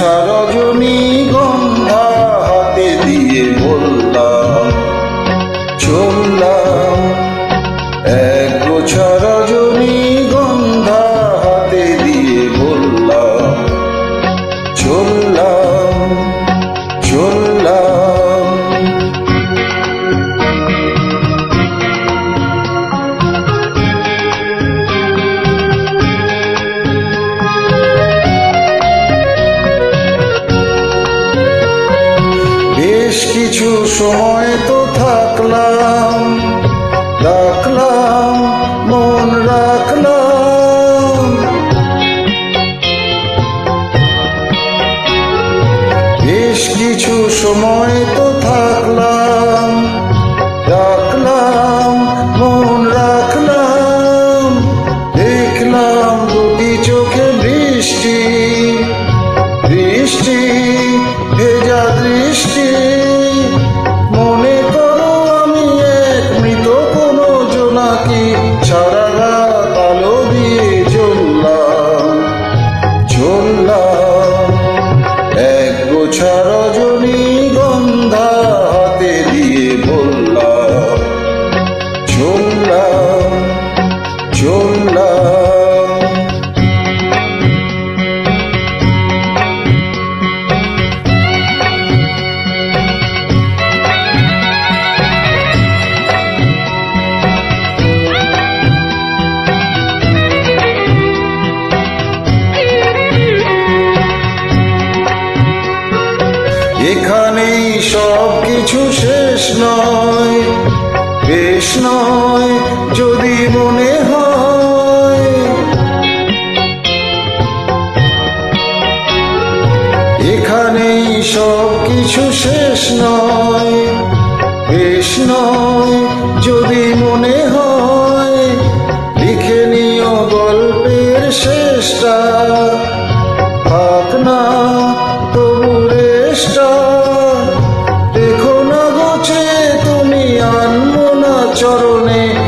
أشهد সময় তো থাকলাম, রাখলাম, মন রাখলাম। বেশ কিছু সময় তো থাকলাম, রাখলাম, মন রাখলাম। দেখলাম দুটি চোখে বৃষ্টি বৃষ্টি ভেজা দৃষ্টি। এখানেই সব কিছু শেষ নয়, বেশ নয় যদি মনে হয়। এখানেই সব কিছু শেষ নয়, বেশ নয় চরণে